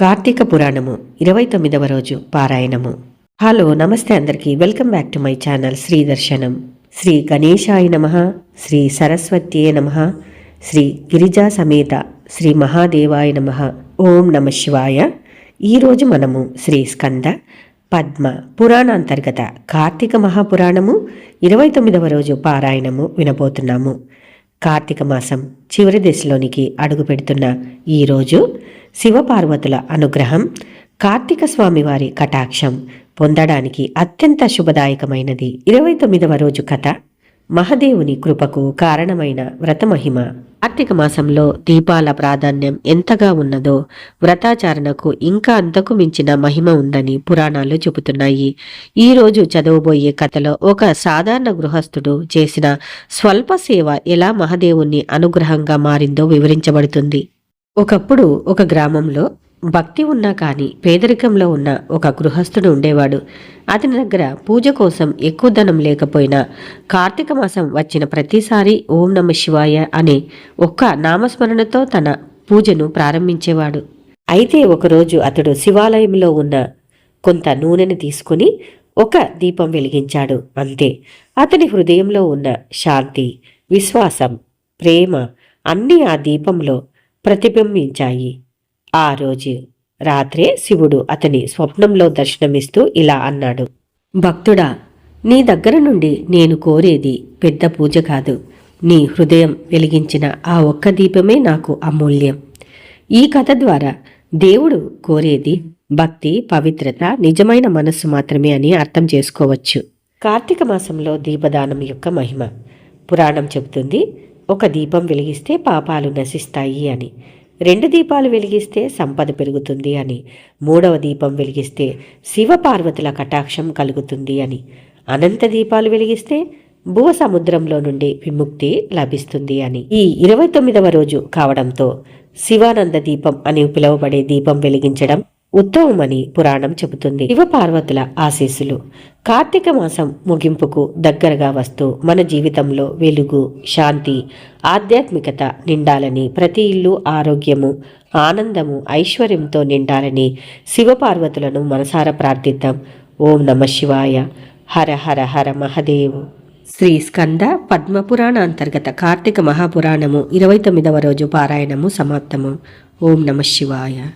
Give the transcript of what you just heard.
కార్తీక పురాణము ఇరవై తొమ్మిదవ రోజు పారాయణము. హలో నమస్తే అందరికీ. Welcome back to my channel Sri Darshanam. Shri గణేశాయ నమ శ్రీ సరస్వత్యే నమ శ్రీ గిరిజా సమేత శ్రీ మహాదేవాయ నమ. ఓం నమ శివాయ. ఈరోజు మనము శ్రీ స్కంద పద్మ పురాణాంతర్గత కార్తీక మహాపురాణము ఇరవై తొమ్మిదవ రోజు పారాయణము వినబోతున్నాము. కార్తీక మాసం చివరి దశలోనికి అడుగు పెడుతున్న ఈరోజు శివపార్వతుల అనుగ్రహం కార్తీక స్వామివారి కటాక్షం పొందడానికి అత్యంత శుభదాయకమైనది. ఇరవై తొమ్మిదవ రోజు కథ మహదేవుని కృపకు కారణమైన వ్రతమహిమ కార్తీక మాసంలో దీపాల ప్రాధాన్యం ఎంతగా ఉన్నదో వ్రతాచరణకు ఇంకా అంతకు మించిన మహిమ ఉందని పురాణాలు చెబుతున్నాయి. ఈ రోజు చదవబోయే కథలో ఒక సాధారణ గృహస్థుడు చేసిన స్వల్ప సేవ ఎలా మహదేవుని అనుగ్రహంగా మారిందో వివరించబడుతుంది. ఒకప్పుడు ఒక గ్రామంలో భక్తి ఉన్నా కానీ పేదరికంలో ఉన్న ఒక గృహస్థుడు ఉండేవాడు. అతని దగ్గర పూజ కోసం ఎక్కువ ధనం లేకపోయినా కార్తీక మాసం వచ్చిన ప్రతిసారి ఓం నమ శివాయ అనే ఒక్క నామస్మరణతో తన పూజను ప్రారంభించేవాడు. అయితే ఒకరోజు అతడు శివాలయంలో ఉన్న కొంత నూనెను తీసుకుని ఒక దీపం వెలిగించాడు. అంతే. అతని హృదయంలో ఉన్న శాంతి విశ్వాసం ప్రేమ అన్నీ ఆ దీపంలో ప్రతిబింబించాయి. ఆ రోజు రాత్రే శివుడు అతని స్వప్నంలో దర్శనమిస్తూ ఇలా అన్నాడు. భక్తుడా నీ దగ్గర నుండి నేను కోరేది పెద్ద పూజ కాదు. నీ హృదయం వెలిగించిన ఆ ఒక్క దీపమే నాకు అమూల్యం. ఈ కథ ద్వారా దేవుడు కోరేది భక్తి పవిత్రత నిజమైన మనస్సు మాత్రమే అని అర్థం చేసుకోవచ్చు. కార్తీక మాసంలో దీపదానం యొక్క మహిమ. పురాణం చెబుతుంది ఒక దీపం వెలిగిస్తే పాపాలు నశిస్తాయి అని. రెండు దీపాలు వెలిగిస్తే సంపద పెరుగుతుంది అని. మూడవ దీపం వెలిగిస్తే శివపార్వతుల కటాక్షం కలుగుతుంది అని. అనంత దీపాలు వెలిగిస్తే భువ సముద్రంలో నుండి విముక్తి లభిస్తుంది అని. ఈ ఇరవై తొమ్మిదవ రోజు కావడంతో శివానంద దీపం అని పిలువబడే దీపం వెలిగించడం ఉత్తమమని పురాణం చెబుతుంది. శివపార్వతుల ఆశీస్సులు. కార్తీక మాసం ముగింపుకు దగ్గరగా వస్తూ మన జీవితంలో వెలుగు శాంతి ఆధ్యాత్మికత నిండాలని ప్రతి ఇల్లు ఆరోగ్యము ఆనందము ఐశ్వర్యంతో నిండాలని శివపార్వతులను మనసార ప్రార్థిద్దాం. ఓం నమ శివాయ. హర హర హర మహదేవు. శ్రీ స్కంద పద్మపురాణ అంతర్గత కార్తీక మహాపురాణము ఇరవై తొమ్మిదవ రోజు పారాయణము సమాప్తము. ఓం నమ శివాయ.